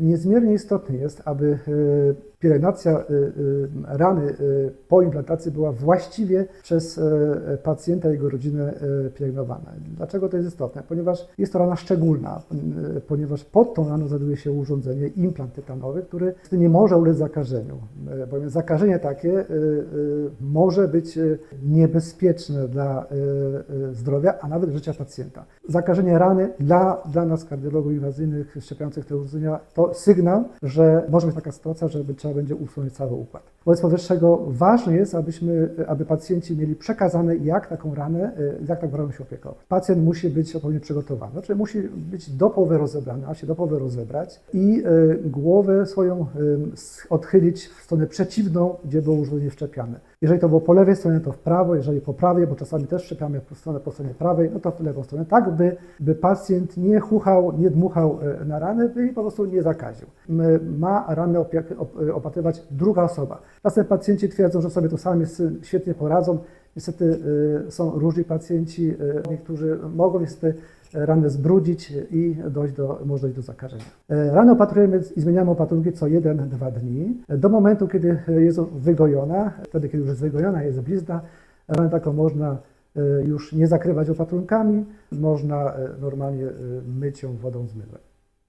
Niezmiernie istotne jest, aby e, pielęgnacja e, e, rany e, po implantacji była właściwie przez e, pacjenta i jego rodzinę e, pielęgnowana. Dlaczego to jest istotne? Ponieważ jest to rana szczególna, e, ponieważ pod tą raną znajduje się urządzenie, implant tytanowy, który nie może ulec zakażeniu, bowiem zakażenie takie może być niebezpieczne dla zdrowia, a nawet życia pacjenta. Zakażenie rany dla, dla nas, kardiologów inwazyjnych szczepiących te urządzenia, to sygnał, że może być taka sytuacja, że trzeba będzie usunąć cały układ. Wobec powyższego ważne jest, abyśmy, aby pacjenci mieli przekazane, jak taką ranę, e, jak taką raną się opiekować. Pacjent musi być odpowiednio przygotowany, znaczy musi być do połowy rozebrany, a się do połowy rozebrać i e, głowę swoją e, odchylić w stronę przeciwną, gdzie było urządzenie wszczepiane. Jeżeli to było po lewej stronie, to w prawo, jeżeli po prawej, bo czasami też wszczepiamy po stronie, po stronie prawej, no to w lewą stronę, tak by, by pacjent nie chuchał, nie dmuchał na ranę by po prostu nie zakaził. Ma ranę opatrywać druga osoba. Czasem pacjenci twierdzą, że sobie to sami świetnie poradzą. Niestety e, są różni pacjenci, e, niektórzy mogą niestety ranę zbrudzić i dojść do, może dojść do zakażenia. E, Ranę opatrujemy i zmieniamy opatrunki co 1-2 dni. Do momentu, kiedy jest wygojona, wtedy, kiedy już jest wygojona, jest blizna, ranę taką można e, już nie zakrywać opatrunkami, można e, normalnie e, myć ją wodą z mydłem.